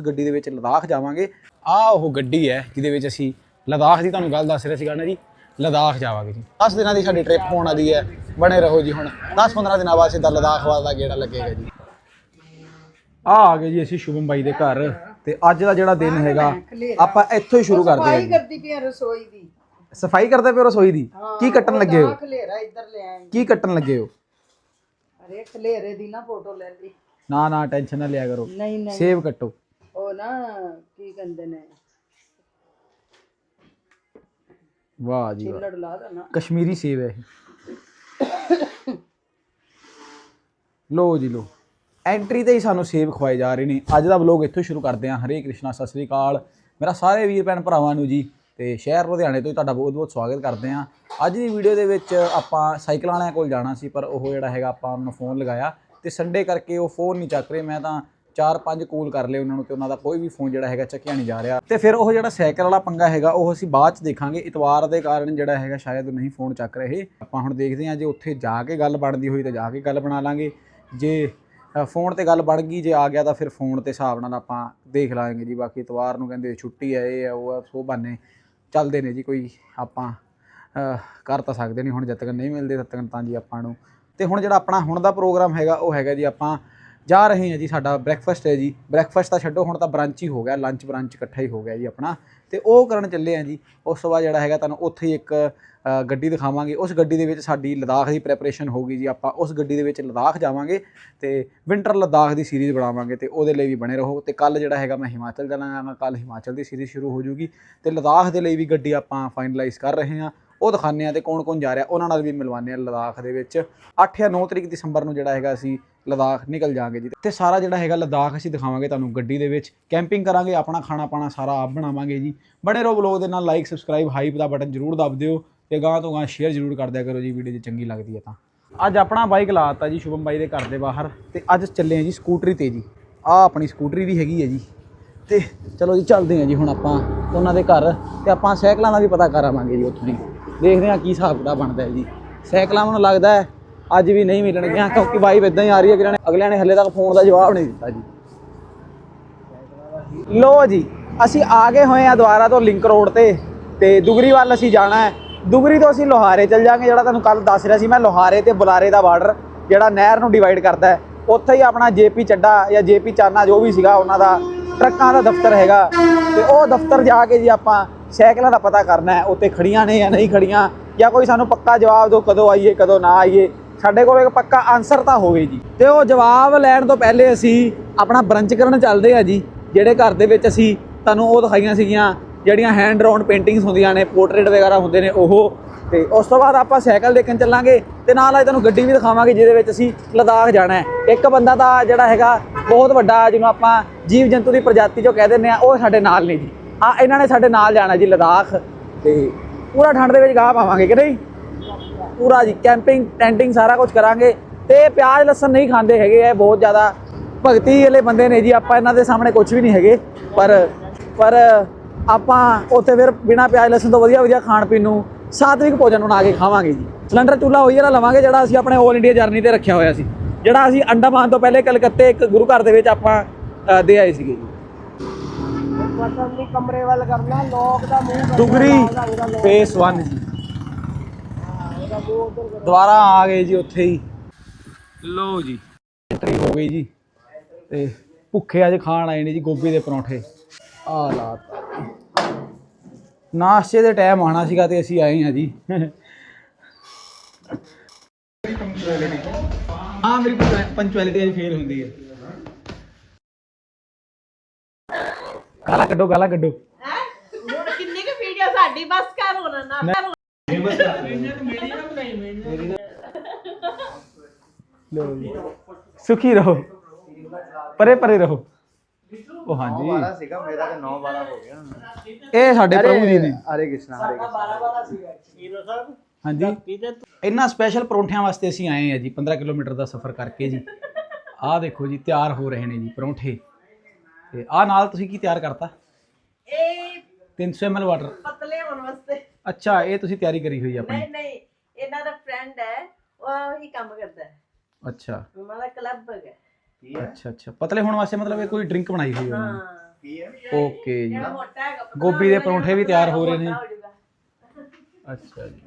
ਗੱਡੀ ਦੇ ਵਿੱਚ ਲਦਾਖ ਜਾਵਾਂਗੇ। ਆ ਉਹ ਗੱਡੀ ਹੈ ਜਿਹਦੇ ਵਿੱਚ ਅਸੀਂ ਲਦਾਖ ਦੀ ਤੁਹਾਨੂੰ ਗੱਲ ਦੱਸ ਰਿਹਾ ਸੀਗਾ ਨਾ ਜੀ ਲਦਾਖ ਜਾਵਾਂਗੇ ਜੀ। 10 ਦਿਨਾਂ ਦੀ ਸਾਡੀ ਟ੍ਰਿਪ ਹੋਣ ਵਾਲੀ ਹੈ ਬਣੇ ਰਹੋ ਜੀ ਹੁਣ। 10-15 ਦਿਨਾਂ ਬਾਅਦ ਸਿੱਧਾ ਲਦਾਖ ਵਾਲਾ ਦਾ ਗੇੜਾ ਲੱਗੇਗਾ ਜੀ। ਆ ਆ ਗਏ ਜੀ ਅਸੀਂ ਸ਼ੁਭਮ ਬਾਈ ਦੇ ਘਰ ਤੇ ਅੱਜ ਦਾ ਜਿਹੜਾ ਦਿਨ ਹੈਗਾ ਆਪਾਂ ਇੱਥੋਂ ਹੀ ਸ਼ੁਰੂ ਕਰਦੇ ਹਾਂ ਸਫ਼ਾਈ। ਕਰਦੀ ਪਈ ਰਸੋਈ ਦੀ। ਸਫ਼ਾਈ ਕਰਦੇ ਪਏ ਰਸੋਈ ਦੀ? ਕੀ ਕੱਟਣ ਲੱਗੇ ਹੋ? ਖਲੇਰਾ ਇੱਧਰ ਲੈ ਆਈ ਕੀ ਕੱਟਣ ਲੱਗੇ ਹੋ? ਅਰੇ ਖਲੇਰੇ ਦੀ ਨਾ ਫੋਟੋ ਲੈ ਲਈ। ਨਾ ਨਾ ਟੈਨਸ਼ਨ ਨਾ ਲਿਆ ਕਰੋ। ਨਹੀਂ ਨਹੀਂ। ਸੇਬ ਕੱਟੋ। ਉਹ ਨਾ ਕੀ ਕਹਿੰਦੇ ਨੇ? ਵਾਹ ਜੀ ਵਾਹ। ਲੜ ਲਾ ਦਾ ਨਾ ਕਸ਼ਮੀਰੀ ਸੇਬ ਹੈ ਇਹ। ਲੋ ਜੀ ਲੋ ਐਂਟਰੀ ਤੇ ਹੀ ਸਾਨੂੰ ਸੇਬ ਖਵਾਏ ਜਾ ਰਹੇ ਨੇ। ਅੱਜ ਦਾ ਵਲੋਗ ਇੱਥੋਂ ਸ਼ੁਰੂ ਕਰਦੇ ਹਾਂ। ਹਰੇ ਕ੍ਰਿਸ਼ਨਾ ਸਤਿ ਸ੍ਰੀ ਅਕਾਲ। ਮੇਰਾ ਸਾਰੇ ਵੀਰ ਭੈਣ ਭਰਾਵਾਂ ਨੂੰ ਜੀ ਤੇ ਸ਼ਹਿਰ ਲੁਧਿਆਣੇ ਤੋਂ ਹੀ ਤੁਹਾਡਾ ਬਹੁਤ ਬਹੁਤ ਸਵਾਗਤ ਕਰਦੇ ਹਾਂ। ਅੱਜ ਦੀ ਵੀਡੀਓ ਦੇ ਵਿੱਚ ਆਪਾਂ ਸਾਈਕਲ ਵਾਲਿਆਂ ਕੋਲ ਜਾਣਾ ਸੀ ਪਰ ਉਹ ਜਿਹੜਾ ਹੈਗਾ ਆਪਾਂ ਉਹਨਾਂ ਨੂੰ ਫੋਨ ਲਗਾਇਆ ਤੇ ਸੰਡੇ ਕਰਕੇ ਉਹ ਫੋਨ ਨਹੀਂ ਚੱਕ ਰਹੇ। ਮੈਂ ਤਾਂ ਚਾਰ ਪੰਜ ਕੋਲ ਕਰ ਲਏ ਉਹਨਾਂ ਨੂੰ ਤੇ ਉਹਨਾਂ ਦਾ ਕੋਈ ਵੀ ਫੋਨ ਜਿਹੜਾ ਹੈਗਾ ਚੱਕਿਆ ਨਹੀਂ ਜਾ ਰਿਹਾ। ਤੇ ਫਿਰ ਉਹ ਜਿਹੜਾ ਸਾਈਕਲ ਵਾਲਾ ਪੰਗਾ ਹੈਗਾ, ਉਹ ਅਸੀਂ ਬਾਅਦ ਚ ਦੇਖਾਂਗੇ। ਇਤਵਾਰ ਦੇ ਕਾਰਨ ਜਿਹੜਾ ਹੈਗਾ ਸ਼ਾਇਦ ਉਹ ਨਹੀਂ ਫੋਨ ਚੱਕ ਰਹੇ। ਆਪਾਂ ਹੁਣ ਦੇਖਦੇ ਹਾਂ, ਜੇ ਉੱਥੇ ਜਾ ਕੇ ਗੱਲ ਬਣਦੀ ਹੋਈ ਤਾਂ ਜਾ ਕੇ ਗੱਲ ਬਣਾ ਲਾਂਗੇ। ਜੇ ਫੋਨ ਤੇ ਗੱਲ ਬਣ ਗਈ, ਜੇ ਆ ਗਿਆ ਤਾਂ ਫਿਰ ਫੋਨ ਤੇ ਹਿਸਾਬ ਨਾਲ ਆਪਾਂ ਦੇਖ ਲਾਂਗੇ ਜੀ। ਬਾਕੀ ਇਤਵਾਰ ਨੂੰ ਕਹਿੰਦੇ ਛੁੱਟੀ ਹੈ, ਇਹ ਹੈ, ਉਹ ਹੈ, ਸੋ ਬਹਾਨੇ ਚੱਲਦੇ ਨੇ ਜੀ। ਕੋਈ ਆਪਾਂ ਕਰ ਤਾਂ ਸਕਦੇ ਨਹੀਂ। ਹੁਣ ਜਦ ਤੱਕ ਨਹੀਂ ਮਿਲਦੇ, ਤਦ ਤੱਕ ਤਾਂ ਜੀ ਆਪਾਂ ਨੂੰ। ਤੇ ਹੁਣ ਜਿਹੜਾ ਆਪਣਾ ਹੁਣ ਦਾ ਪ੍ਰੋਗਰਾਮ ਹੈਗਾ, ਉਹ ਹੈਗਾ ਜੀ ਆਪਾਂ ਜਾ ਰਹੇ ਹਾਂ ਜੀ, ਸਾਡਾ ਬ੍ਰੈਕਫਾਸਟ ਹੈ ਜੀ। ਬ੍ਰੈਕਫਾਸਟ ਤਾਂ ਛੱਡੋ, ਹੁਣ ਤਾਂ ਬ੍ਰੰਚ ਹੀ ਹੋ ਗਿਆ। ਲੰਚ ਬ੍ਰੰਚ ਇਕੱਠਾ ਹੀ ਹੋ ਗਿਆ ਜੀ ਆਪਣਾ। ਤੇ ਉਹ ਕਰਨ ਚੱਲੇ ਆ ਜੀ। ਉਸ ਤੋਂ ਬਾਅਦ ਜਿਹੜਾ ਹੈਗਾ, ਤੁਹਾਨੂੰ ਉੱਥੇ ਹੀ ਇੱਕ ਗੱਡੀ ਦਿਖਾਵਾਂਗੇ। ਉਸ ਗੱਡੀ ਦੇ ਵਿੱਚ ਸਾਡੀ ਲਦਾਖ ਦੀ ਪ੍ਰੈਪਰੇਸ਼ਨ ਹੋਗੀ ਜੀ ਆਪਾਂ। ਉਸ ਗੱਡੀ ਦੇ ਵਿੱਚ ਲਦਾਖ ਜਾਵਾਂਗੇ ਤੇ ਵਿੰਟਰ ਲਦਾਖ ਦੀ ਸੀਰੀਜ਼ ਬਣਾਵਾਂਗੇ ਤੇ ਉਹਦੇ ਲਈ ਵੀ ਬਣੇ ਰਹੋ। ਤੇ ਕੱਲ ਜਿਹੜਾ ਹੈਗਾ, ਮੈਂ ਹਿਮਾਚਲ ਜਾਣਾ ਕੱਲ ਹਿਮਾਚਲ ਦੀ ਸੀਰੀਜ਼ ਸ਼ੁਰੂ ਹੋ ਜੂਗੀ। ਤੇ ਲਦਾਖ ਦੇ ਲਈ ਵੀ ਗੱਡੀ ਆਪਾਂ ਫਾਈਨਲਾਈਜ਼ ਕਰ ਰਹੇ ਹਾਂ। ਉਹ ਦਿਖਾਉਂਦੇ ਆ ਤੇ ਕੌਣ ਕੌਣ ਜਾ ਰਿਹਾ। ਉਹਨਾਂ ਨਾਲ ਵੀ ਮਿਲਵਾਉਂਦੇ ਆ ਲਦਾਖ ਦੇ ਵਿੱਚ। 8 ਜਾਂ 9 ਤਰੀਕ ਦਸੰਬਰ ਨੂੰ ਜਿਹੜਾ ਹੈਗਾ ਅਸੀਂ ਲਦਾਖ ਨਿਕਲ ਜਾਾਂਗੇ ਜੀ। ਤੇ ਸਾਰਾ ਜਿਹੜਾ ਹੈਗਾ ਲਦਾਖ ਅਸੀਂ ਦਿਖਾਵਾਂਗੇ ਤੁਹਾਨੂੰ ਗੱਡੀ ਦੇ ਵਿੱਚ। ਕੈਂਪਿੰਗ ਕਰਾਂਗੇ, ਆਪਣਾ ਖਾਣਾ ਪਾਣਾ ਸਾਰਾ ਆਪ ਬਣਾਵਾਂਗੇ ਜੀ। ਬੜੇ ਰਹੋ ਵਲੋਗ ਦੇ ਨਾਲ ਲਾਈਕ ਸਬਸਕ੍ਰਾਈਬ ਹਾਈਪ ਦਾ ਬਟਨ ਜ਼ਰੂਰ ਦਬ ਦਿਓ ਤੇ ਗਾਂ ਤੋਂ ਗਾਂ ਸ਼ੇਅਰ ਜ਼ਰੂਰ ਕਰ ਦਿਆ ਕਰੋ ਜੀ ਵੀਡੀਓ ਜੇ ਚੰਗੀ ਲੱਗਦੀ ਹੈ ਤਾਂ। ਅੱਜ ਆਪਣਾ ਬਾਈਕ ਲਾਤਾ ਜੀ ਸ਼ੁਭਮ ਬਾਈ ਦੇ ਘਰ ਦੇ ਬਾਹਰ ਤੇ ਅੱਜ ਚੱਲੇ ਆ ਜੀ ਸਕੂਟਰੀ ਤੇ ਜੀ। ਆ ਆਪਣੀ ਸਕੂਟਰੀ ਵੀ ਹੈਗੀ ਹੈ ਜੀ। ਤੇ ਚਲੋ ਜੀ, ਚੱਲਦੇ ਹਾਂ ਜੀ ਹੁਣ ਆਪਾਂ, ਉਹਨਾਂ ਦੇ ਘਰ ਤੇ ਆਪਾਂ ਸਾਈਕਲਾਂ ਦਾ ਵੀ ਪਤਾ ਕਰਾਵਾਂਗੇ ਜੀ ਉੱਥੋਂ ਹੀ ਦੇਖਦੇ ਹਾਂ ਕੀ ਹਿਸਾਬ ਕਿਤਾਬ ਬਣਦਾ ਹੈ ਜੀ। ਸਾਈਕਲਾਂ ਮੈਨੂੰ ਲੱਗਦਾ ਹੈ ਅੱਜ ਵੀ ਨਹੀਂ ਮਿਲਣਗੀਆਂ, ਕਿਉਂਕਿ ਵਾਈਬ ਇਦਾਂ ਹੀ ਆ ਰਹੀ ਹੈ ਕਿ ਅਗਲਿਆਂ ਨੇ ਅਗਲਿਆਂ ਨੇ ਹੱਲੇ ਤੱਕ ਫੋਨ ਦਾ ਜਵਾਬ ਨਹੀਂ ਦਿੱਤਾ ਜੀ। ਲੋ ਜੀ, ਅਸੀਂ ਆ ਗਏ ਹੋਏ ਆ ਦੁਆਰਾ ਤੋਂ ਲਿੰਕ ਰੋਡ ਤੇ ਤੇ ਦੁਗਰੀ ਵੱਲ ਅਸੀਂ ਜਾਣਾ ਹੈ। ਦੁਗਰੀ ਤੋਂ ਅਸੀਂ ਲੋਹਾਰੇ ਚੱਲ ਜਾਾਂਗੇ ਜਿਹੜਾ ਤੁਹਾਨੂੰ ਕੱਲ ਦੱਸ ਰਿਹਾ ਸੀ ਮੈਂ, ਲੋਹਾਰੇ ਤੇ ਬੁਲਾਰੇ ਦਾ ਬਾਰਡਰ, ਜਿਹੜਾ ਨਹਿਰ ਨੂੰ ਡਿਵਾਈਡ ਕਰਦਾ ਹੈ। ਉੱਥੇ ਹੀ ਆਪਣਾ ਜੇਪੀ ਚੱਡਾ ਜਾਂ ਜੇਪੀ ਚਾਨਾ ਜੋ ਵੀ ਸੀਗਾ, ਉਹਨਾਂ ਦਾ, ਟਰੱਕਾਂ ਦਾ ਦਫ਼ਤਰ ਹੈਗਾ। ਤੇ ਉਹ ਦਫ਼ਤਰ ਜਾ ਕੇ ਜੀ ਆਪਾਂ ਸਾਈਕਲਾਂ ਦਾ ਪਤਾ ਕਰਨਾ ਹੈ, ਉੱਥੇ ਖੜੀਆਂ ਨੇ ਜਾਂ ਨਹੀਂ ਖੜੀਆਂ, ਜਾਂ ਕੋਈ ਸਾਨੂੰ ਪੱਕਾ ਜਵਾਬ ਦਿਓ ਕਦੋਂ ਆਈਏ, ਕਦੋਂ ਨਾ ਆਈਏ, ਸਾਡੇ ਕੋਲ ਇੱਕ ਪੱਕਾ ਆਨਸਰ ਤਾਂ ਹੋਵੇ ਜੀ। ਤੇ ਉਹ ਜਵਾਬ ਲੈਣ ਤੋਂ ਪਹਿਲੇ ਅਸੀਂ ਆਪਣਾ ਬ੍ਰੰਚ ਕਰਨ ਚੱਲਦੇ ਆ ਜੀ, ਜਿਹੜੇ ਘਰ ਦੇ ਵਿੱਚ ਅਸੀਂ ਤੁਹਾਨੂੰ ਉਹ ਦਿਖਾਈਆਂ ਸੀਗੀਆਂ, ਜਿਹੜੀਆਂ ਹੈਂਡ ਡਰਾਉਨ ਪੇਂਟਿੰਗਸ ਹੁੰਦੀਆਂ ਨੇ ਪੋਰਟਰੇਟ ਵਗੈਰਾ ਹੁੰਦੇ ਨੇ ਉਹ। ਤੇ ਉਸ ਤੋਂ ਬਾਅਦ ਆਪਾਂ ਸਾਈਕਲ ਦੇਖਣ ਚੱਲਾਂਗੇ, ਤੇ ਨਾਲ ਅੱਜ ਤੁਹਾਨੂੰ ਗੱਡੀ ਵੀ ਦਿਖਾਵਾਂਗੇ, ਜਿਹਦੇ ਵਿੱਚ ਅਸੀਂ ਲਦਾਖ ਜਾਣਾ ਹੈ। ਇੱਕ ਬੰਦਾ ਤਾਂ ਜਿਹੜਾ ਹੈਗਾ, ਬਹੁਤ ਵੱਡਾ, ਜਿਹਨੂੰ ਆਪਾਂ ਜੀਵ ਜੰਤੂ ਦੀ ਪ੍ਰਜਾਤੀ ਜੋ ਕਹਿ ਦਿੰਦੇ ਆ, ਉਹ ਸਾਡੇ ਨਾਲ ਨੇ ਜੀ। ਆ ਇਹਨਾਂ ਨੇ ਸਾਡੇ ਨਾਲ ਜਾਣਾ ਜੀ ਲਦਾਖ। ਤੇ ਪੂਰਾ ਠੰਡ ਦੇ ਵਿੱਚ ਗਾਹ ਪਾਵਾਂਗੇ ਕਿ ਨਹੀਂ? ਪੂਰਾ ਜੀ ਕੈਂਪਿੰਗ ਟੈਂਟਿੰਗ ਸਾਰਾ ਕੁਝ ਕਰਾਂਗੇ। ਤੇ ਪਿਆਜ਼ ਲਸਣ ਨਹੀਂ ਖਾਂਦੇ ਹੈਗੇ ਇਹ ਬਹੁਤ ਜ਼ਿਆਦਾ ਭਗਤੀ ਵਾਲੇ ਬੰਦੇ ਨੇ ਜੀ ਆਪਾਂ ਇਹਨਾਂ ਦੇ ਸਾਹਮਣੇ ਕੁਝ ਵੀ ਨਹੀਂ ਹੈਗੇ। ਪਰ ਪਰ ਆਪਾਂ ਉੱਥੇ ਫਿਰ ਬਿਨਾ ਪਿਆਜ਼ ਲਸਣ ਤੋਂ ਵਧੀਆ ਵਧੀਆ ਖਾਣ ਪੀਣ ਨੂੰ ਸਾਤਵਿਕ ਭੋਜਨ ਬਣਾ ਕੇ ਖਾਵਾਂਗੇ ਜੀ। ਸਿਲੰਡਰ ਚੁੱਲ੍ਹਾ ਉਹੀ ਵਾਲਾ ਲਵਾਂਗੇ ਜਿਹੜਾ ਅਸੀਂ ਆਪਣੇ 올 ਇੰਡੀਆ ਜਰਨੀ ਤੇ ਰੱਖਿਆ ਹੋਇਆ ਸੀ। ਜਿਹੜਾ ਅਸੀਂ ਅੰਡਾਮਾਨ ਤੋਂ ਪਹਿਲੇ ਕਲਕੱਤੇ ਇੱਕ ਗੁਰੂ ਘਰ ਦੇ ਵਿੱਚ ਆਪਾਂ ਦੇ ਆਏ ਸੀਗੇ ਜੀ। ਪਸੰਦ ਨਹੀਂ ਕਮਰੇ ਵੱਲ ਕਰਨਾ ਲੋਕ ਦਾ ਮੂੰਹ ਦੁਗਰੀ ਫੇਸ 1 ਜੀ। ਦੁਬਾਰਾ ਆ ਗਏ ਜੀ ਉੱਥੇ ਹੀ। ਲੋ ਜੀ। ਐਂਟਰੀ ਹੋ ਗਈ ਜੀ। ਤੇ ਭੁੱਖੇ ਅੱਜ ਖਾਣ ਆਏ ਨੇ ਜੀ ਗੋਭੀ ਦੇ ਪਰੌਂਠੇ। ਆ ਲਾਤਾ। ਨਾਸ਼ਤੇ ਦੇ ਟਾਈਮ ਆਣਾ ਸੀਗਾ ਤੇ ਅਸੀਂ ਆਏ ਹਾਂ ਜੀ। ਆ ਮੇਰੀ ਪੰਚੁਅਲਿਟੀ ਅੱਜ ਫੇਲ ਹੁੰਦੀ ਹੈ। ਗਾਲਾਂ ਕੱਢੋ ਗਾਲਾਂ ਕੱਢੋ। ਹੁਣ ਕਿੰਨੀ ਕੁ ਵੀਡੀਓ ਸਾਡੀ ਬਸ ਕਰ ਹੁਣ ਨਾ ਕਰ ਲੋ ਜੀ। ਸੁਖੀ ਰਹੋ। ਪਰੇ ਪਰੇ ਰਹੋ। ਉਹ ਹਾਂਜੀ। ਸੀਗਾ ਮੇਰਾ ਤੇ 9 12 ਹੋ ਗਿਆ ਇਹ ਸਾਡੇ ਪ੍ਰਭੂ ਜੀ ਨੇ। ਹਰੇ ਕ੍ਰਿਸ਼ਨ ਹਰੇ ਕ੍ਰਿਸ਼ਨ। ਹਾਂਜੀ। ਇਹਨਾਂ ਸਪੈਸ਼ਲ ਪਰੌਂਠਿਆਂ ਵਾਸਤੇ ਅਸੀਂ ਆਏ ਆ ਜੀ 15 ਕਿਲੋਮੀਟਰ ਦਾ ਸਫ਼ਰ ਕਰਕੇ ਜੀ। ਆਹ ਦੇਖੋ ਜੀ ਤਿਆਰ ਹੋ ਰਹੇ ਨੇ ਜੀ ਪਰੌਂਠੇ। ਤੇ ਆਹ ਨਾਲ ਤੁਸੀਂ ਕੀ ਤਿਆਰ ਕਰਤਾ? ਇਹ 300 ml ਵਾਟਰ ਪਤਲੇ ਹੋਣ ਵਾਸਤੇ। ਅੱਛਾ ਇਹ ਤੁਸੀਂ ਤਿਆਰੀ ਕਰੀ ਹੋਈ ਹੈ ਆਪਣੀ? ਨਹੀਂ ਨਹੀਂ ਇਹਨਾਂ ਦਾ ਫਰੈਂਡ ਹੈ ਉਹ ਹੀ ਕੰਮ ਕਰਦਾ ਹੈ। ਅੱਛਾ। ਉਹਨਾਂ ਦਾ ਕਲੱਬ ਹੈ? ਅੱਛਾ ਅੱਛਾ। ਪਤਲੇ ਹੋਣ ਵਾਸਤੇ ਮਤਲਬ ਇਹ ਕੋਈ ਡਰਿੰਕ ਬਣਾਈ ਹੋਈ ਹੈ ਉਹਨਾਂ ਨੇ ਹਾਂ। ਕੀ ਹੈ? ਓਕੇ ਜੀ। ਮੋਟਾ ਹੈਗਾ ਗੋਭੀ ਦੇ ਪਰੌਂਠੇ ਵੀ ਤਿਆਰ ਹੋ ਰਹੇ ਨੇ। ਅੱਛਾ ਜੀ।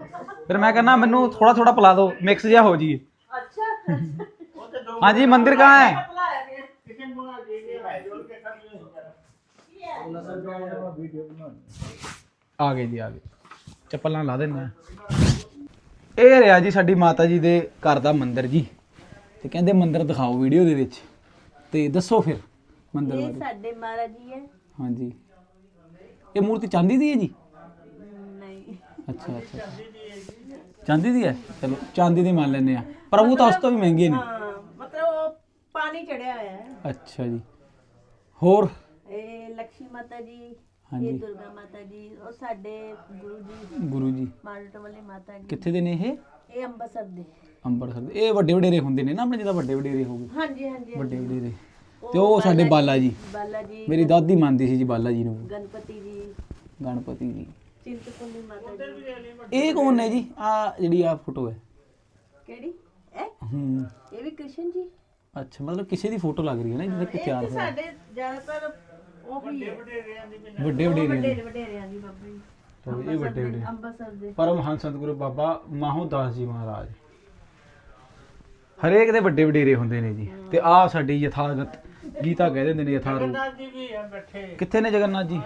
ਫਿਰ ਮੈਂ ਕਹਿੰਦਾ ਮੈਨੂੰ ਥੋੜਾ ਥੋੜਾ ਪਿਲਾ ਦਿਓ ਮਿਕਸ ਜਿਹਾ ਹੋ ਜੀ ਅੱਛਾ। ਹਾਂਜੀ ਮੰਦਿਰ ਕਹਾਂ ਹੈ? ਆ ਗਏ ਜੀ ਆ ਗਏ ਚੱਪਲਾਂ ਲਾ ਆ। ਇਹ ਰਿਹਾ ਜੀ ਸਾਡੀ ਮਾਤਾ ਜੀ ਦੇ ਘਰ ਦਾ ਮੰਦਿਰ ਜੀ। ਤੇ ਕਹਿੰਦੇ ਮੰਦਿਰ ਦਿਖਾਓ ਵੀਡੀਓ ਦੇ ਵਿੱਚ। ਤੇ ਦੱਸੋ ਫਿਰ ਮੰਦਿਰ ਬਾਰੇ। ਸਾਡੇ ਮਹਾਰਾਜ ਜੀ ਹੈ। ਹਾਂਜੀ। ਇਹ ਮੂਰਤੀ ਚਾਂਦੀ ਦੀ ਹੈ ਜੀ? ਨਹੀਂ। ਅੱਛਾ ਅੱਛਾ ਚਾਂਦੀ ਦੀ ਹੈ? ਚਲੋ ਚਾਂਦੀ ਦੀ ਮੰਨ ਲੈਂਦੇ ਆ। ਪਰ ਉਹ ਤਾਂ ਉਸ ਤੋਂ ਵੀ ਮਹਿੰਗੇ ਨੇ ਹਾਂ ਮਤਲਬ ਉਹ ਪਾਣੀ ਚੜਿਆ ਹੋਇਆ ਹੈ। ਅੱਛਾ ਜੀ। ਹੋਰ? ਇਹ ਲక్ష్ਮੀ ਮਾਤਾ ਜੀ ਹਾਂਜੀ। ਇਹ ਦੁਰਗਾ ਮਾਤਾ ਜੀ ਉਹ ਸਾਡੇ ਗੁਰੂ ਜੀ ਗੁਰੂ ਜੀ। ਮਾਲਟ ਵਾਲੇ ਮਾਤਾ ਜੀ। ਕਿੱਥੇ ਦੇ ਨੇ ਇਹ? ਇਹ ਅੰਬਰਸਰ ਦੇ। ਅੰਮ੍ਰਿਤਸਰ ਦੇ। ਇਹ ਵੱਡੇ ਵਡੇਰੇ ਹੁੰਦੇ ਨੇ ਨਾ ਆਪਣੇ ਜਿਹਦਾ ਵੱਡੇ ਵਡੇਰੇ ਹੋ ਗਏ। ਹਾਂਜੀ ਹਾਂਜੀ ਵੱਡੇ ਵਡੇਰੇ। ਤੇ ਉਹ ਸਾਡੇ ਬਾਲਾ ਜੀ ਬਾਲਾ ਜੀ। ਮੇਰੀ ਦਾਦੀ ਮੰਨਦੀ ਸੀ ਜੀ ਬਾਲਾ ਜੀ ਨੂੰ। ਗਣਪਤੀ ਜੀ। ਗਣਪਤੀ ਜੀ। ਚਿੰਤਪੁਰਨੀ ਮਾਤਾ ਜੀ। ਇਹ ਕੌਣ ਨੇ ਜੀ? ਆ ਜਿਹੜੀ ਆ ਫੋਟੋ ਹੈ। ਕਿਹੜੀ? ਇਹ ਹੂੰ। ਇਹ ਵੀ ਕ੍ਰਿਸ਼ਨ ਜੀ? ਅੱਛਾ ਮਤਲਬ ਕਿਸੇ ਦੀ ਫੋਟੋ ਲੱਗ ਰਹੀ ਹੈ ਨਾ ਜਿਹਦੇ ਕੋਈ ਤਿਆਰ ਹੋਇਆ। ਸਾਡੇ ਜ਼ਿਆਦਾਤਰ ਉਹ ਹੀ ਹੈ। ਵੱਡੇ ਵਡੇਰੇ ਨੇ। ਵੱਡੇ ਵਡੇਰਿਆਂ ਦੀ ਬਾਬਾ ਜੀ। ਤਾਂ ਇਹ ਵੱਡੇ ਵਡੇਰੇ ਅੰਬਰਸਰ ਦੇ। ਪਰਮਹੰਸ ਸਤਿਗੁਰੂ ਬਾਬਾ ਮਾਹੋ ਦਾਸ ਜੀ ਮਹਾਰਾਜ। ਹਰੇਕ ਦੇ ਵੱਡੇ ਵਡੇਰੇ ਹੁੰਦੇ ਨੇ ਜੀ। ਤੇ ਆ ਸਾਡੀ ਯਥਾਗਤ ਗੀਤਾ ਕਹਿ ਦਿੰਦੇ ਨੇ ਯਥਾਰੂਪ ਜੀ ਵੀ ਹੈ ਬੈਠੇ। ਕਿੱਥੇ ਨੇ ਜਗਨਨਾਥ ਜੀ?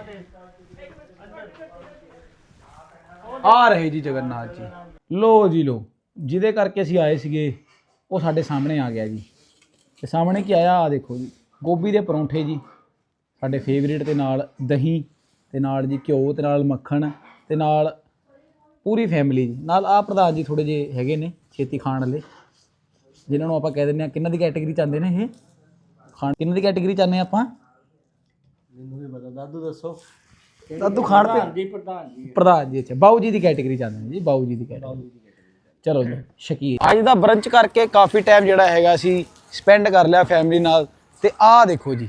ਆ ਰਹੇ ਜੀ ਜਗਨਨਾਥ ਜੀ। ਲੋ ਜੀ ਲੋ ਜਿਹਦੇ ਕਰਕੇ ਅਸੀਂ ਆਏ ਸੀਗੇ ਉਹ ਸਾਡੇ ਸਾਹਮਣੇ ਆ ਗਿਆ ਜੀ। ਤੇ ਸਾਹਮਣੇ ਕੀ ਆਇਆ? ਆ ਦੇਖੋ ਜੀ ਗੋਭੀ ਦੇ ਪਰੌਂਠੇ ਜੀ। ਸਾਡੇ ਫੇਵਰੇਟ ਤੇ ਨਾਲ ਦਹੀਂ ਤੇ ਨਾਲ ਜੀ ਘਿਓ ਤੇ ਨਾਲ ਮੱਖਣ ਤੇ ਨਾਲ ਪੂਰੀ ਫੈਮਿਲੀ ਜੀ। ਨਾਲ ਆ ਪ੍ਰਧਾਨ ਜੀ ਥੋੜੇ ਜੇ ਹੈਗੇ ਨੇ ਛੇਤੀ ਖਾਣ ਵਾਲੇ। ਜਿਨ੍ਹਾਂ ਨੂੰ ਆਪਾਂ ਕਹਿ ਦਿੰਦੇ ਆ ਕਿੰਨਾਂ ਦੀ ਕੈਟਾਗਰੀ ਚ ਆਉਂਦੇ ਨੇ ਇਹ? ਖਾਣ ਕਿੰਨਾਂ ਦੀ ਕੈਟਾਗਰੀ ਚ ਆਉਂਦੇ ਆਪਾਂ? ਮੈਨੂੰ ਵੀ ਪਤਾ ਦਾਦੂ ਦੱਸੋ। ਦਾਦੂ ਖਾਣ ਤੇ ਜੀ ਪ੍ਰਧਾਨ ਜੀ। ਪ੍ਰਧਾਨ ਜੀ ਅੱਛਾ। ਬਾਊ ਜੀ ਦੀ ਕੈਟਾਗਰੀ ਚ ਆਉਂਦੇ ਨੇ ਜੀ ਬਾਊ ਜੀ ਦੀ ਕੈਟਾਗਰੀ ਚਲੋ ਜੀ ਸ਼ਕੀਰ ਅੱਜ ਦਾ ਬ੍ਰੰਚ ਕਰਕੇ ਕਾਫੀ ਟਾਈਮ ਜਿਹੜਾ ਹੈਗਾ ਸੀ ਸਪੈਂਡ ਕਰ ਲਿਆ ਫੈਮਿਲੀ ਨਾਲ। ਤੇ ਆਹ ਦੇਖੋ ਜੀ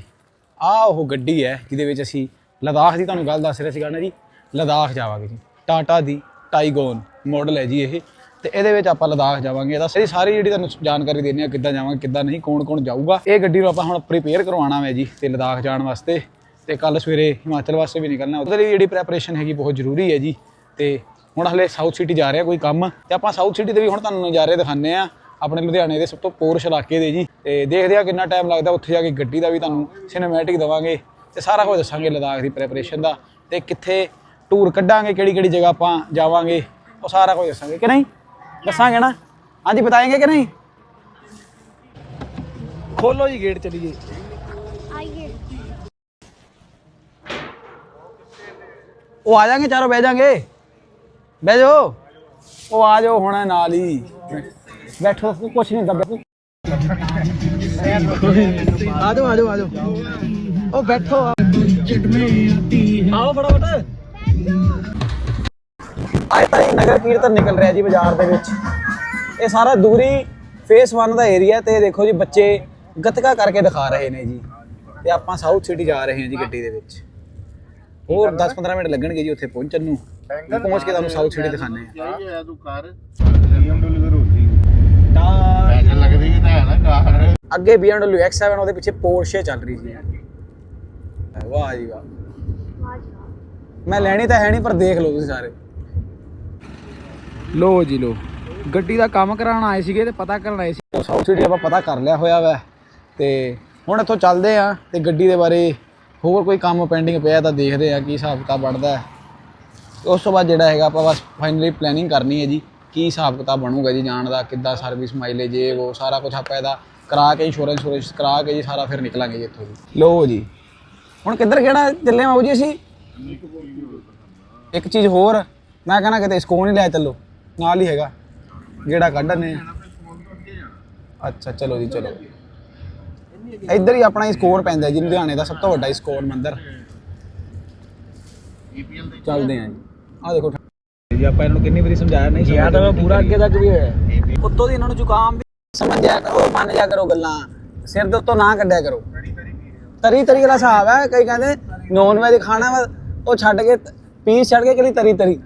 ਆਹ ਉਹ ਗੱਡੀ ਹੈ, ਜਿਹਦੇ ਵਿੱਚ ਅਸੀਂ ਲਦਾਖ ਦੀ ਤੁਹਾਨੂੰ ਗੱਲ ਦੱਸ ਰਿਹਾ ਸੀਗਾ ਨਾ ਜੀ, ਲਦਾਖ ਜਾਵਾਂਗੇ ਜੀ। ਟਾਟਾ ਦੀ ਟਾਈਗੋਨ ਮਾਡਲ ਹੈ ਜੀ ਇਹ। ਤੇ ਇਹਦੇ ਵਿੱਚ ਆਪਾਂ ਲਦਾਖ ਜਾਵਾਂਗੇ। ਇਹਦਾ ਸਾਰੀ ਸਾਰੀ ਜਿਹੜੀ ਤੁਹਾਨੂੰ ਜਾਣਕਾਰੀ ਦੇਣੀ ਆ, ਕਿੱਦਾਂ ਜਾਵਾਂਗੇ, ਕਿੱਦਾਂ ਨਹੀਂ ਕੌਣ ਕੌਣ ਜਾਊਗਾ। ਇਹ ਗੱਡੀ ਨੂੰ ਆਪਾਂ ਹੁਣ ਪ੍ਰੀਪੇਅਰ ਕਰਵਾਉਣਾ ਹੈ ਜੀ, ਤੇ ਲਦਾਖ ਜਾਣ ਵਾਸਤੇ। ਤੇ ਕੱਲ ਸਵੇਰੇ ਹਿਮਾਚਲ ਵਾਸਤੇ ਵੀ ਨਿਕਲਣਾ। ਉਹਦੇ ਲਈ ਜਿਹੜੀ ਪ੍ਰੈਪਰੇਸ਼ਨ ਹੈਗੀ ਬਹੁਤ ਜ਼ਰੂਰੀ ਹੈ ਜੀ। ਤੇ ਹੁਣ ਹਲੇ ਸਾਊਥ ਸਿਟੀ ਜਾ ਰਿਹਾ ਕੋਈ ਕੰਮ। ਤੇ ਆਪਾਂ ਸਾਊਥ ਸਿਟੀ ਦੇ ਵੀ ਹੁਣ ਤੁਹਾਨੂੰ ਨਜ਼ਾਰੇ ਦਿਖਾਣੇ ਆ। ਆਪਣੇ ਲੁਧਿਆਣੇ ਦੇ ਸਭ ਤੋਂ ਪੋਰਸ਼ ਇਲਾਕੇ ਦੇ ਜੀ। ਤੇ ਦੇਖਦੇ ਆ ਕਿੰਨਾ ਟਾਈਮ ਲੱਗਦਾ ਉੱਥੇ ਜਾ ਕੇ ਗੱਡੀ ਦਾ ਵੀ ਤੁਹਾਨੂੰ ਸਿਨੇਮੈਟਿਕ ਦਵਾਂਗੇ ਤੇ ਸਾਰਾ ਕੁਝ ਦੱਸਾਂਗੇ ਲਦਾਖ ਦੀ ਪ੍ਰੈਪਰੇਸ਼ਨ ਦਾ। ਤੇ ਕਿੱਥੇ ਟੂਰ ਕੱਢਾਂਗੇ ਕਿਹੜੀ ਕਿਹੜੀ ਜਗ੍ਹਾ ਆਪਾਂ ਜਾਵਾਂਗੇ ਉਹ ਸਾਰਾ ਕੁਝ ਦੱਸਾਂਗੇ ਕਿ ਨਹੀਂ? ਦੱਸਾਂਗੇ ਨਾ? ਹਾਂਜੀ ਬਤਾਏਂਗੇ ਕਿ ਨਹੀਂ? ਖੋਲੋ ਜੀ ਗੇਟ ਚਲੀਏ। ਉਹ ਆ ਜਾਣਗੇ ਚਾਰੋਂ ਬਹਿ ਜਾਣਗੇ ਬਹਿ ਜਾਓ। ਉਹ ਆ ਜਾਓ ਹੁਣ ਨਾਲ ਹੀ। ਬੈਠੋ ਕੁਛ ਨਹੀਂ ਹੁੰਦਾ ਆ ਜਾਓ ਆ ਜਾਓ ਆ ਜਾਓ ਉਹ ਬੈਠੋ। ਆਓ ਫਟਾਫਟ। ਆਏ ਤਾਂ ਇਹ ਨਗਰ ਕੀਰਤਨ ਨਿਕਲ ਰਿਹਾ ਜੀ ਬਾਜ਼ਾਰ ਦੇ ਵਿੱਚ। ਇਹ ਸਾਰਾ ਦੂਰੀ ਫੇਸ 1 ਦਾ ਏਰੀਆ ਤੇ ਦੇਖੋ ਜੀ ਬੱਚੇ ਗੱਤਕਾ ਕਰਕੇ ਦਿਖਾ ਰਹੇ ਨੇ ਜੀ। ਤੇ ਆਪਾਂ ਸਾਊਥ ਸਿਟੀ ਜਾ ਰਹੇ ਹਾਂ ਜੀ ਗੱਡੀ ਦੇ ਵਿੱਚ। ਹੋਰ 10-15 ਮਿੰਟ ਲੱਗਣਗੇ ਜੀ ਉੱਥੇ ਪਹੁੰਚਣ ਨੂੰ। ਪਹੁੰਚ ਕੇ ਤੁਹਾਨੂੰ ਸਾਊਥ ਸਿਟੀ ਦਿਖਾਣੇ ਆ ਇਹ ਤੂੰ ਕਰ ਪੈਸੇ ਕਾਰ ਅੱਗੇ BMW X7 ਉਹਦੇ ਪਿੱਛੇ Porsche ਚੱਲ ਰਹੀ ਸੀ। ਵਾਹ ਜੀ ਵਾਹ। ਮੈਂ ਲੈਣੀ ਤਾਂ ਹੈ ਨਹੀਂ ਪਰ ਦੇਖ ਲਓ ਤੁਸੀਂ ਸਾਰੇ। ਲੋ ਜੀ ਲੋ ਗੱਡੀ ਦਾ ਕੰਮ ਕਰਾਉਣ ਆਏ ਸੀਗੇ ਤੇ ਪਤਾ ਕਰਨ ਆਏ ਸੀ। ਸਿਟੀ ਆਪਾਂ ਪਤਾ ਕਰ ਲਿਆ ਹੋਇਆ ਵੈ। ਤੇ ਹੁਣ ਇੱਥੋਂ ਚੱਲਦੇ ਆ ਤੇ ਗੱਡੀ ਦੇ ਬਾਰੇ ਹੋਰ ਕੋਈ ਕੰਮ ਪੈਂਡਿੰਗ ਪਿਆ ਤਾਂ ਦੇਖਦੇ ਆ ਕੀ ਹਿਸਾਬ ਕਿਤਾਬ ਬਣਦਾ ਉਸ ਤੋਂ ਬਾਅਦ ਜਿਹੜਾ ਹੈਗਾ ਆਪਾਂ ਬਸ ਫਾਈਨਲੀ ਪਲੈਨਿੰਗ ਕਰਨੀ ਹੈ ਜੀ। ਕੀ ਹਿਸਾਬ ਕਿਤਾਬ ਬਣੂਗਾ ਜੀ ਜਾਣ ਦਾ ਕਿੱਦਾਂ ਸਰਵਿਸ ਮਾਈਲੇਜ ਇਹ ਉਹ ਸਾਰਾ ਕੁਝ ਆਪਾਂ ਇਹਦਾ ਕਰਾ ਕੇ ਇੰਸ਼ੋਰੈਂਸ ਇੰਸ਼ੋਰੈਂਸ ਕਰਾ ਕੇ ਜੀ ਸਾਰਾ ਫਿਰ ਨਿਕਲਾਂਗੇ ਜੀ ਇੱਥੋਂ ਦੀ ਲੋ ਜੀ। ਹੁਣ ਕਿੱਧਰ ਕਿਹੜਾ ਚੱਲੇ ਆਓ ਜੀ ਅਸੀਂ? ਇੱਕ ਚੀਜ਼ ਹੋਰ ਮੈਂ ਕਹਿੰਦਾ ਕਿਤੇ ਸਕੋਨ ਹੀ ਲੈ ਚੱਲੋ ਨਾਲ ਹੀ ਹੈਗਾ। ਜਿਹੜਾ ਕੱਢਣੇ ਅੱਛਾ ਚਲੋ ਜੀ ਚਲੋ। ਇੱਧਰ ਹੀ ਆਪਣਾ ਸਕੋਰ ਪੈਂਦਾ ਜੀ ਲੁਧਿਆਣੇ ਦਾ ਸਭ ਤੋਂ ਵੱਡਾ ਸਕੋਰ ਮੰਦਰ। ਚੱਲਦੇ ਆਂ ਜੀ। ਆ ਦੇਖੋ ਜੀ ਆਪਾਂ ਇਹਨਾਂ ਨੂੰ ਕਿੰਨੀ ਵਾਰੀ ਸਮਝਾਇਆ ਨਹੀਂ ਸਮਝਿਆ ਤਾਂ ਮੈਂ ਪੂਰਾ ਅੱਗੇ ਤੱਕ ਵੀ ਹੋਇਆ। ਉੱਤੋਂ ਦੀ ਇਹਨਾਂ ਨੂੰ ਜ਼ੁਕਾਮ ਵੀ ਸਮਝਿਆ ਕਰੋ ਮੰਨ ਜਾ ਕਰੋ ਗੱਲਾਂ। ਸਿਰ ਦੇ ਉੱਤੋਂ ਨਾ ਕੱਢਿਆ ਕਰੋ। ਤਰੀ ਤਰੀ ਵਾਲਾ ਹਿਸਾਬ ਹੈ ਕਈ ਕਹਿੰਦੇ ਨੌਨ ਵੈਜ ਖਾਣਾ ਵਾ ਉਹ ਛੱਡ ਕੇ ਪੀਸ ਛੱਡ ਕੇ ਕਲੀ ਤਰੀ ਤਰੀ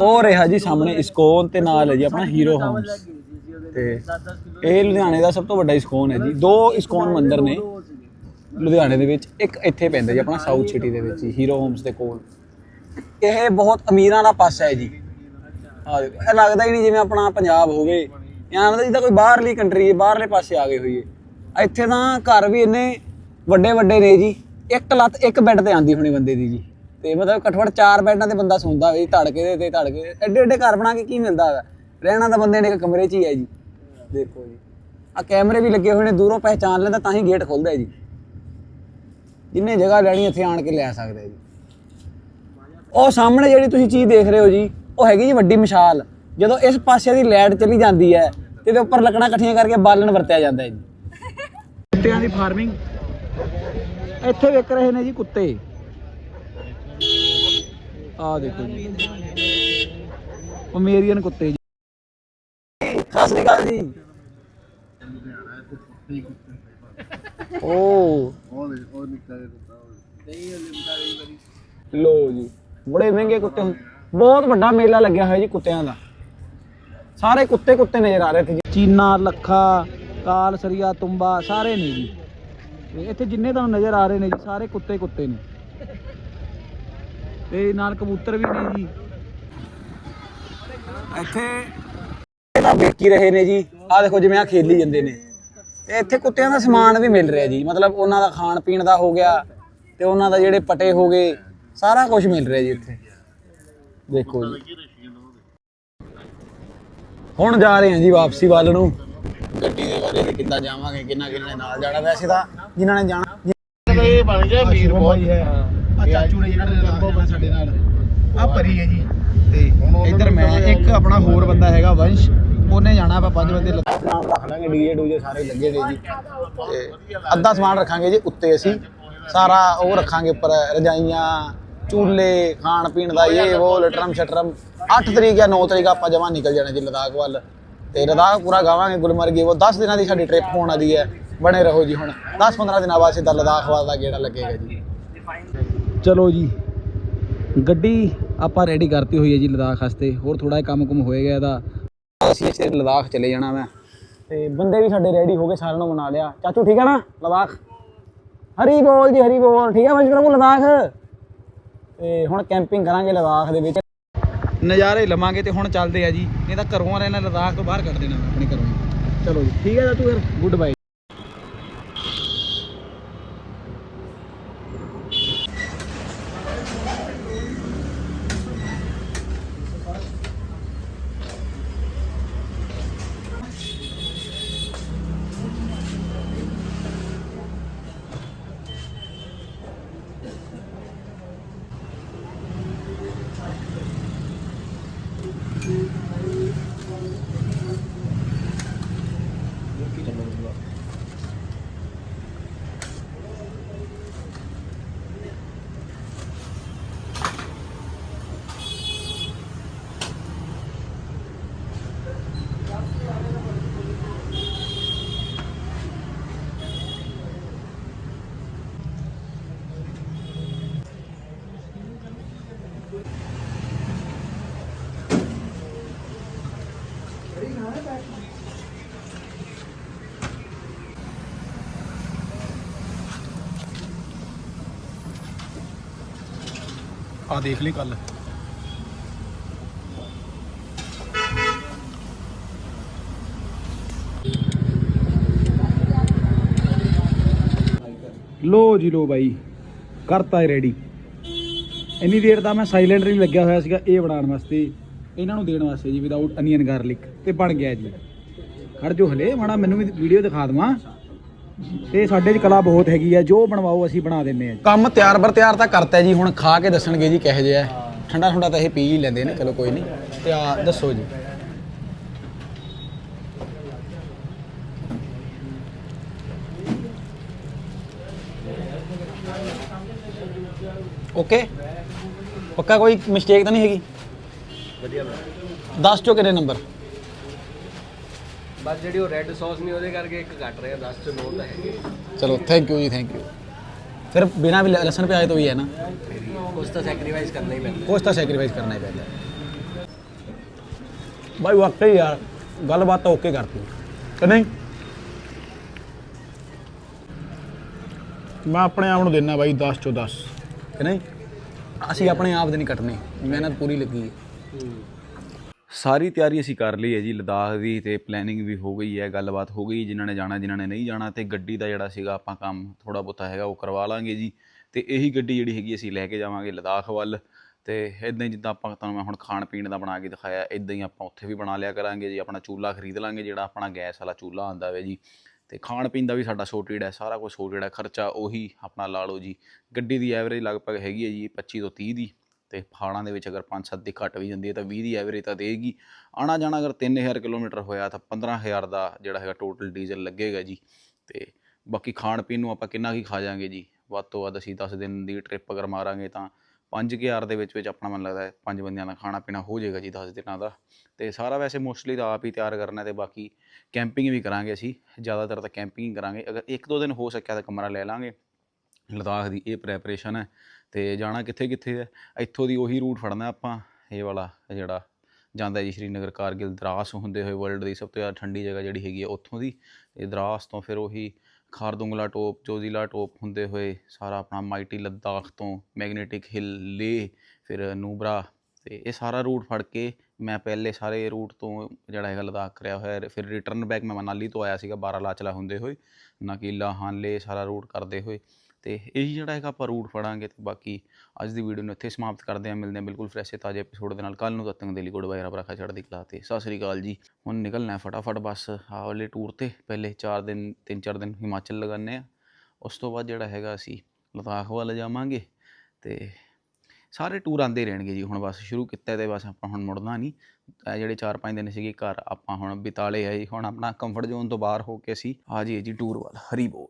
ਉਹ ਰਿਹਾ ਜੀ ਸਾਹਮਣੇ ਇਸਕੋਨ ਤੇ ਨਾਲ ਹੈ ਜੀ ਆਪਣਾ ਹੀਰੋ ਹੋਮਸ ਤੇ ਇਹ ਲੁਧਿਆਣੇ ਦਾ ਸਭ ਤੋਂ ਵੱਡਾ ਇਸਕੋਨ ਹੈ ਜੀ। ਦੋ ਇਸਕੋਨ ਮੰਦਿਰ ਨੇ ਲੁਧਿਆਣੇ ਦੇ ਵਿੱਚ ਇੱਕ ਇੱਥੇ ਪੈਂਦਾ ਜੀ ਆਪਣਾ ਸਾਊਥ ਸਿਟੀ ਦੇ ਵਿੱਚ ਹੀਰੋ ਹੋਮਸ ਦੇ ਕੋਲ। ਇਹ ਬਹੁਤ ਅਮੀਰਾਂ ਦਾ ਪਾਸਾ ਹੈ ਜੀ। ਆਹ ਦੇਖੋ, ਇਹ ਲੱਗਦਾ ਹੀ ਨਹੀਂ ਜਿਵੇਂ ਆਪਣਾ ਪੰਜਾਬ ਹੋਵੇ। ਜਾਂ ਲੱਗਦਾ ਜਿੱਦਾਂ ਕੋਈ ਬਾਹਰਲੀ ਕੰਟਰੀ ਹੈ ਬਾਹਰਲੇ ਪਾਸੇ ਆ ਗਏ ਹੋਈਏ। ਇੱਥੇ ਤਾਂ ਘਰ ਵੀ ਇੰਨੇ ਵੱਡੇ ਵੱਡੇ ਨੇ ਜੀ। ਇੱਕ ਲੱਤ ਇੱਕ ਬੈੱਡ ਤੇ ਆਂਦੀ ਹੋਣੀ ਬੰਦੇ ਦੀ ਜੀ। ਤੇ ਮਤਲਬ ਘੱਟੋ ਘੱਟ ਚਾਰ ਬੈੱਡਾਂ ਤੇ ਬੰਦਾ ਸੌਂਦਾ ਹੋਵੇ ਜੀ, ਧੜਕੇ ਦੇ ਤੇ ਧੜਕੇ ਐਡੇ ਐਡੇ ਘਰ ਬਣਾ ਕੇ ਕੀ ਮਿਲਦਾ ਹੈਗਾ? ਰਹਿਣਾ ਤਾਂ ਬੰਦੇ ਨੇ ਇੱਕ ਕਮਰੇ 'ਚ ਹੀ ਹੈ ਜੀ। ਦੇਖੋ ਜੀ। ਆ ਕੈਮਰੇ ਵੀ ਲੱਗੇ ਹੋਏ ਨੇ ਦੂਰੋਂ ਪਹਿਚਾਨ ਲੈਂਦਾ ਤਾਂ ਹੀ ਗੇਟ ਖੁੱਲਦਾ ਹੈ ਜੀ। ਜਿੰਨੇ ਜਗ੍ਹਾ ਲੈਣੀ ਇੱਥੇ ਆਣ ਕੇ ਲੈ ਸਕਦਾ ਹੈ ਜੀ। ਉਹ ਸਾਹਮਣੇ ਜਿਹੜੀ ਤੁਸੀਂ ਚੀਜ਼ ਦੇਖ ਰਹੇ ਹੋ ਜੀ ਉਹ ਹੈਗੀ ਜੀ ਵੱਡੀ ਮਸ਼ਾਲ। ਜਦੋਂ ਇਸ ਪਾਸੇ ਦੀ ਲਾਈਟ ਚਲੀ ਜਾਂਦੀ ਹੈ ਤੇ ਇਹਦੇ ਉੱਪਰ ਲੱਕੜਾਂ ਇਕੱਠੀਆਂ ਕਰਕੇ ਬਾਲਣ ਵਰਤਿਆ ਜਾਂਦਾ ਹੈ ਜੀ। ਕੁੱਤਿਆਂ ਦੀ ਫਾਰਮਿੰਗ। ਇੱਥੇ ਵਿਕ ਰਹੇ ਨੇ ਜੀ ਕੁੱਤੇ। ਆਹ ਦੇਖੋ ਜੀ। ਪਮੇਰੀਅਨ ਕੁੱਤੇ ਜੀ। ਸ੍ਰੀ ਅਕਾਲ ਜੀ। ਓ ਉਹ। ਦੇ ਉਹ ਨਿੱਕਾ ਜਿਹਾ ਕੁੱਤਾ ਉਹ। ਲੋ ਜੀ। ਬੜੇ ਮਹਿੰਗੇ ਕੁੱਤੇ ਹੁੰਦੇ। ਬਹੁਤ ਵੱਡਾ ਮੇਲਾ ਲੱਗਿਆ ਹੋਇਆ ਜੀ ਕੁੱਤਿਆਂ ਦਾ। ਸਾਰੇ ਕੁੱਤੇ ਕੁੱਤੇ ਨਜ਼ਰ ਆ ਰਹੇ ਇੱਥੇ ਜੀ। ਚੀਨਾ ਲੱਖਾ ਕਾਲ ਸਰੀਆ ਤੁੰਬਾ ਸਾਰੇ ਨੇ ਜੀ। ਇੱਥੇ ਜਿੰਨੇ ਤੁਹਾਨੂੰ ਨਜ਼ਰ ਆ ਰਹੇ ਨੇ ਜੀ ਸਾਰੇ ਕੁੱਤੇ ਕੁੱਤੇ ਨੇ। ਤੇ ਨਾਲ ਕਬੂਤਰ ਵੀ ਨੇ ਜੀ। ਇੱਥੇ ਤਾਂ ਵੇਚੀ ਰਹੇ ਨੇ ਜੀ। ਆਹ ਦੇਖੋ ਜਿਵੇਂ ਆ ਖੇਲੀ ਜਾਂਦੇ ਨੇ। ਤੇ ਇੱਥੇ ਕੁੱਤਿਆਂ ਦਾ ਸਮਾਨ ਵੀ ਮਿਲ ਰਿਹਾ ਜੀ। ਮਤਲਬ ਉਹਨਾਂ ਦਾ ਖਾਣ ਪੀਣ ਦਾ ਹੋ ਗਿਆ ਤੇ ਉਹਨਾਂ ਦਾ ਜਿਹੜੇ ਪਟੇ ਹੋ ਗਏ। ਸਾਰਾ ਕੁਝ ਮਿਲ ਰਿਹਾ ਜੀ ਇੱਥੇ। ਦੇਖੋ ਜੀ। ਹੁਣ ਜਾ ਰਹੇ ਹਾਂ ਜੀ ਵਾਪਸੀ ਵੱਲ ਨੂੰ। ਗੱਡੀ ਦੇ ਬਾਰੇ ਤੇ ਕਿੱਦਾਂ ਜਾਵਾਂਗੇ ਕਿੰਨਾ ਕਿੰਨੇ ਨਾਲ ਜਾਣਾ ਵੈਸੇ ਤਾਂ ਜਿਨ੍ਹਾਂ ਨੇ ਜਾਣਾ। ਇਹ ਬਣ ਗਿਆ ਵੀਰ ਬਹੁਤ। ਹੈ। ਆ ਚਾਚੂ ਨੇ ਜਿਹੜਾ ਲੱਗਾ ਸਾਡੇ ਨਾਲ। ਆ ਪਰੀ ਹੈ ਜੀ। ਤੇ ਇੱਧਰ ਮੈਂ ਇੱਕ ਆਪਣਾ ਹੋਰ ਬੰਦਾ ਹੈਗਾ ਵੰਸ਼। ਉਹਨੇ ਜਾਣਾ ਆਪਾਂ ਪੰਜ ਬੰਦੇ ਰੱਖ ਲਾਂਗੇ ਡੀਜੇ ਡੂਜੇ ਸਾਰੇ ਲੱਗੇ ਨੇ ਜੀ। ਤੇ ਅੱਧਾ ਸਮਾਨ ਰੱਖਾਂਗੇ ਜੀ ਉੱਤੇ ਅਸੀਂ। ਸਾਰਾ ਉਹ ਰੱਖਾਂਗੇ ਉੱਪਰ ਰਜਾਈਆਂ ਚੂਲੇ ਖਾਣ ਪੀਣ ਦਾ ਇਹ ਉਹ ਲਟਰਮ ਸ਼ਟਰਮ। 8 ਤਰੀਕ ਜਾਂ 9 ਤਰੀਕ ਆਪਾਂ ਜਮਾ ਨਿਕਲ ਜਾਣਾ ਜੀ ਲਦਾਖ ਵੱਲ। ਤੇ ਲਦਾਖ ਪੂਰਾ ਗਾਵਾਂਗੇ ਗੁਲਮਰਗ ਉਹ 10 ਦਿਨਾਂ ਦੀ ਸਾਡੀ ਟ੍ਰਿਪ ਹੋਣ ਵਾਲੀ ਹੈ। ਬਣੇ ਰਹੋ ਜੀ ਹੁਣ। 10-15 ਦਿਨਾਂ ਬਾਅਦ ਸਿੱਧਾ ਲਦਾਖ ਵੱਲ ਦਾ ਗੇੜਾ ਲੱਗੇਗਾ ਜੀ। ਚਲੋ ਜੀ ਗੱਡੀ ਆਪਾਂ ਰੈਡੀ ਕਰਤੀ ਹੋਈ ਹੈ ਜੀ ਲਦਾਖ ਵਾਸਤੇ। ਹੋਰ ਥੋੜਾ ਜਿਹਾ ਕੰਮ ਕੁਮ ਹੋਏਗਾ ਇਹਦਾ। ਅਸੀਂ ਇੱਥੇ ਲਦਾਖ ਚਲੇ ਜਾਣਾ ਮੈਂ ਤੇ ਬੰਦੇ ਵੀ ਸਾਡੇ ਰੈਡੀ ਹੋ ਗਏ ਸਾਰਿਆਂ ਨੂੰ ਮਨਾ ਲਿਆ। ਚਾਚੂ ਠੀਕ ਹੈ ਨਾ? ਲਦਾਖ? ਹਰੀ ਬੋਲ ਜੀ ਹਰੀ ਬੋਲ। ਠੀਕ ਹੈ ਮੈਂ ਪ੍ਰਭੂ ਲਦਾਖ? ਤੇ ਹੁਣ ਕੈਂਪਿੰਗ ਕਰਾਂਗੇ ਲਦਾਖ ਦੇ ਵਿੱਚ। ਨਜ਼ਾਰੇ ਲਵਾਂਗੇ ਤੇ ਹੁਣ ਚੱਲਦੇ ਆ ਜੀ। ਨਹੀਂ ਤਾਂ ਘਰੋਂ ਰਹਿਣਾ ਲਦਾਖ ਤੋਂ ਬਾਹਰ ਕੱਢ ਦੇਣਾ ਆਪਣੇ ਘਰੋਂ ਚਲੋ ਜੀ, ਠੀਕ ਹੈ ਚਾਚੂ ਫਿਰ। ਗੁੱਡ ਬਾਏ ਆ ਦੇਖ ਲਈ ਕੱਲ ਲੋ ਜੀ ਲੋ ਬਾਈ ਕਰਤਾ ਹੈ ਰੈਡੀ ਇੰਨੀ ਦੇਰ ਦਾ ਮੈਂ ਸਾਇਲੈਂਟ ਨਹੀਂ ਲੱਗਿਆ ਹੋਇਆ ਸੀਗਾ ਇਹ ਬਣਾਉਣ ਵਾਸਤੇ ਇਹਨਾਂ ਨੂੰ ਦੇਣ ਵਾਸਤੇ ਜੀ ਵਿਦਆਊਟ ਅਨੀਅਨ ਗਾਰਲਿਕ ਤੇ ਬਣ ਗਿਆ ਜੀ ਖੜ ਜੋ ਹਲੇ ਮਾੜਾ ਮੈਨੂੰ ਵੀ ਵੀਡੀਓ ਦਿਖਾ ਦਵਾਂ ਤੇ ਸਾਡੇ 'ਚ ਕਲਾ ਬਹੁਤ ਹੈਗੀ ਆ ਜੋ ਬਣਵਾਓ ਅਸੀਂ ਬਣਾ ਦਿੰਨੇ ਆ ਕੰਮ ਤਿਆਰ ਬਰ ਤਿਆਰ ਤਾਂ ਕਰਤਾ ਜੀ ਹੁਣ ਖਾ ਕੇ ਦੱਸਣਗੇ ਜੀ ਕਿਹੋ ਜਿਹਾ ਹੈ। ਠੰਡਾ ਠੰਡਾ ਤਾਂ ਇਹ ਪੀ ਹੀ ਲੈਂਦੇ ਨੇ ਚਲੋ ਕੋਈ ਨਹੀਂ। ਤੇ ਆ ਦੱਸੋ ਜੀ। ਓਕੇ? ਪੱਕਾ ਕੋਈ ਮਿਸਟੇਕ ਤਾਂ ਨਹੀਂ ਹੈਗੀ? ਵਧੀਆ ਦੱਸ ਚੋ ਕਿੰਨੇ ਨੰਬਰ ਬਸ ਜਿਹੜੀ ਉਹ ਰੈੱਡ ਸੌਸ ਨਹੀਂ ਉਹਦੇ ਕਰਕੇ ਇੱਕ ਘਟ ਰਿਹਾ 10 ਚ 9 ਤਾਂ ਹੈਗੇ ਚਲੋ ਥੈਂਕ ਯੂ ਜੀ ਥੈਂਕ ਯੂ ਫਿਰ ਬਿਨਾ ਵੀ ਲਸਣ ਪਿਆਜ਼ ਤੋਂ ਵੀ ਹੈ ਨਾ? ਕੁਛ ਤਾਂ ਸੈਕਰੀਫਾਈਸ ਕਰਨਾ ਹੀ ਪੈਂਦਾ। ਕੁਛ ਤਾਂ ਸੈਕਰੀਫਾਈਸ ਕਰਨਾ ਹੀ ਪੈਂਦਾ। ਬਾਈ ਵਾਕਈ ਯਾਰ ਗੱਲਬਾਤ ਤਾਂ ਓਕੇ ਕਰਤੀ। ਕਿ ਨਹੀਂ? ਮੈਂ ਆਪਣੇ ਆਪ ਨੂੰ ਦਿੰਨਾ ਬਾਈ 10 ਚੋਂ 10 ਕਿ ਨਹੀਂ? ਅਸੀਂ ਆਪਣੇ ਆਪ ਦੇ ਨਹੀਂ ਕੱਟਨੇ ਮਿਹਨਤ ਪੂਰੀ ਲੱਗੀ ਹੈ। ਸਾਰੀ ਤਿਆਰੀ ਅਸੀਂ ਕਰ ਲਈ ਹੈ ਜੀ, ਲਦਾਖ ਦੀ ਤੇ ਪਲੈਨਿੰਗ ਵੀ ਹੋ ਗਈ ਹੈ, ਗੱਲਬਾਤ ਹੋ ਗਈ, ਜਿਨ੍ਹਾਂ ਨੇ ਜਾਣਾ, ਜਿਨ੍ਹਾਂ ਨੇ ਨਹੀਂ ਜਾਣਾ ਤੇ ਗੱਡੀ ਦਾ ਜਿਹੜਾ ਸੀਗਾ ਆਪਾਂ ਕੰਮ ਥੋੜਾ ਬਹੁਤਾ ਹੈਗਾ, ਉਹ ਕਰਵਾ ਲਾਂਗੇ ਜੀ। ਤੇ ਇਹੀ ਗੱਡੀ ਜਿਹੜੀ ਹੈਗੀ ਅਸੀਂ ਲੈ ਕੇ ਜਾਵਾਂਗੇ ਲਦਾਖ ਵੱਲ। ਤੇ ਇਦਾਂ ਹੀ ਜਿੱਦਾਂ ਆਪਾਂ ਤੁਹਾਨੂੰ ਮੈਂ ਹੁਣ ਖਾਣ ਪੀਣ ਦਾ ਬਣਾ ਕੇ ਦਿਖਾਇਆ ਇਦਾਂ ਹੀ ਆਪਾਂ ਉੱਥੇ ਵੀ ਬਣਾ ਲਿਆ ਕਰਾਂਗੇ ਜੀ, ਆਪਣਾ ਚੂਲਾ ਖਰੀਦ ਲਾਂਗੇ ਜਿਹੜਾ ਆਪਣਾ ਗੈਸ ਵਾਲਾ ਚੂਲਾ ਆਂਦਾ ਵੇ ਜੀ। ਤੇ ਖਾਣ ਪੀਣ ਦਾ ਵੀ ਸਾਡਾ ਸੋਰਟਡ ਹੈ, ਸਾਰਾ ਕੁਝ ਸੋਰਟਡ ਹੈ, ਖਰਚਾ ਉਹੀ ਆਪਣਾ ਲਾ ਲਓ ਜੀ। ਗੱਡੀ ਦੀ ਐਵਰੇਜ ਲਗਭਗ ਹੈਗੀ ਹੈ ਜੀ 25 ਤੋਂ 30 ਦੀ। ਤੇ ਪਹਾੜਾਂ ਦੇ ਵਿੱਚ ਅਗਰ 5-7 ਦੀ ਘੱਟ ਵੀ ਜਾਂਦੀ ਹੈ ਤਾਂ 20 ਦੀ ਐਵਰੇਜ ਤਾਂ ਦੇਗੀ। ਆਣਾ ਜਾਣਾ ਅਗਰ 3000 ਕਿਲੋਮੀਟਰ ਹੋਇਆ ਤਾਂ 15000 ਦਾ ਜਿਹੜਾ ਹੈਗਾ ਟੋਟਲ ਡੀਜ਼ਲ ਲੱਗੇਗਾ ਜੀ। ਤੇ ਬਾਕੀ ਖਾਣ ਪੀਣ ਨੂੰ ਆਪਾਂ ਕਿੰਨਾ ਕੀ ਖਾ ਜਾਾਂਗੇ ਜੀ? ਵੱਧ ਤੋਂ ਵੱਧ ਅਸੀਂ 10 ਦਿਨ ਦੀ ਟ੍ਰਿਪ ਅਗਰ ਮਾਰਾਂਗੇ ਤਾਂ 5000 ਦੇ ਵਿੱਚ ਵਿੱਚ ਆਪਣਾ ਮਨ ਲੱਗਦਾ ਹੈ ਪੰਜ ਬੰਦਿਆਂ ਦਾ ਖਾਣਾ ਪੀਣਾ ਹੋ ਜਾਏਗਾ ਜੀ 10 ਦਿਨਾਂ ਦਾ। ਤੇ ਸਾਰਾ ਵੈਸੇ ਮੋਸਟਲੀ ਤਾਂ ਆਪ ਹੀ ਤਿਆਰ ਕਰਨਾ ਤੇ ਬਾਕੀ ਕੈਂਪਿੰਗ ਵੀ ਕਰਾਂਗੇ ਅਸੀਂ। ਜ਼ਿਆਦਾਤਰ ਤਾਂ ਕੈਂਪਿੰਗ ਕਰਾਂਗੇ। ਅਗਰ ਇੱਕ ਦੋ ਦਿਨ ਹੋ ਸਕਿਆ ਤਾਂ ਕਮਰਾ ਲੈ ਲਾਂਗੇ। ਲਦਾਖ ਦੀ ਇਹ ਪ੍ਰੈਪਰੇਸ਼ਨ ਹੈ। ਤੇ ਜਾਣਾ ਕਿੱਥੇ ਕਿੱਥੇ ਹੈ? ਇੱਥੋਂ ਦੀ ਉਹੀ ਰੂਟ ਫੜਨਾ ਆਪਾਂ, ਇਹ ਵਾਲਾ ਜਿਹੜਾ ਜਾਂਦਾ ਜੀ ਸ਼੍ਰੀਨਗਰ, ਕਾਰਗਿਲ, ਦਰਾਸ ਹੁੰਦੇ ਹੋਏ ਵਰਲਡ ਦੀ ਸਭ ਤੋਂ ਜ਼ਿਆਦਾ ਠੰਡੀ ਜਗ੍ਹਾ ਜਿਹੜੀ ਹੈਗੀ ਹੈ ਉੱਥੋਂ ਦੀ। ਇਹ ਦਰਾਸ ਤੋਂ ਫਿਰ ਉਹੀ ਖਾਰਦੁੰਗਲਾ ਟੋਪ, ਜੋਜ਼ੀਲਾ ਟੋਪ ਹੁੰਦੇ ਹੋਏ ਸਾਰਾ ਆਪਣਾ ਮਾਈਟੀ ਲੱਦਾਖ ਤੋਂ ਮੈਗਨੇਟਿਕ ਹਿੱਲ ਲੇ ਫਿਰ ਨੂਬਰਾ। ਤੇ ਇਹ ਸਾਰਾ ਰੂਟ ਫੜ ਕੇ ਮੈਂ ਪਹਿਲੇ ਸਾਰੇ ਰੂਟ ਤੋਂ ਜਿਹੜਾ ਹੈਗਾ ਲਦਾਖ ਕਰਿਆ ਹੋਇਆ। ਫਿਰ ਰਿਟਰਨ ਬੈਕ ਮੈਂ ਮਨਾਲੀ ਤੋਂ ਆਇਆ ਸੀਗਾ, ਬਾਰਾਲਾਚਲਾ ਹੁੰਦੇ ਹੋਏ। ਨਕੀਲਾ, ਹਾਨਲੇ ਸਾਰਾ ਰੂਟ ਕਰਦੇ ਹੋਏ। ਤੇ ਇਹੀ ਜਿਹੜਾ ਹੈਗਾ ਆਪਾਂ ਰੂਟ ਫੜਾਂਗੇ ਤੇ ਬਾਕੀ ਅੱਜ ਦੀ ਵੀਡੀਓ ਨੂੰ ਇੱਥੇ ਸਮਾਪਤ ਕਰਦੇ ਹਾਂ। ਮਿਲਦੇ ਹਾਂ ਬਿਲਕੁਲ ਫਰੈਸ਼ ਤੇ ਤਾਜ਼ੇ ਐਪੀਸੋਡ ਦੇ ਨਾਲ। ਕੱਲ ਨੂੰ ਤੱਕ ਦੇ ਲਈ ਗੁੱਡ ਬਾਏ, ਰੱਬ ਰੱਖਾ ਚੜ੍ਹਦੀ ਕਲਾ ਤੇ। ਸਤਿ ਸ੍ਰੀ ਅਕਾਲ ਜੀ। ਹੁਣ ਨਿਕਲਣਾ ਫਟਾਫਟ ਬਸ। ਆਹ ਵਾਲੇ ਟੂਰ ਤੇ ਪਹਿਲੇ 4 ਦਿਨ 3-4 ਦਿਨ ਹਿਮਾਚਲ ਲਗਾਉਂਦੇ ਆ ਉਸ ਤੋਂ ਬਾਅਦ ਜਿਹੜਾ ਹੈਗਾ ਅਸੀਂ ਲਦਾਖ ਵੱਲ ਜਾਵਾਂਗੇ ਤੇ ਸਾਰੇ ਟੂਰ ਆਉਂਦੇ ਰਹਿਣਗੇ ਜੀ। ਹੁਣ ਬਸ ਸ਼ੁਰੂ ਕੀਤਾ ਤੇ ਬਸ ਆਪਾਂ ਹੁਣ ਮੁੜਨਾ ਨਹੀਂ। ਇਹ ਜਿਹੜੇ 4-5 ਦਿਨ ਸੀਗੇ ਘਰ ਆਪਾਂ ਹੁਣ ਬਿਤਾਲੇ ਆ ਜੀ ਹੁਣ ਆਪਣਾ ਕੰਫਰਟ ਜ਼ੋਨ ਤੋਂ ਬਾਹਰ ਹੋ ਕੇ ਅਸੀਂ ਆ ਜੀ ਜੀ ਟੂਰ ਵੱਲ ਹਰੀ ਬੋਲ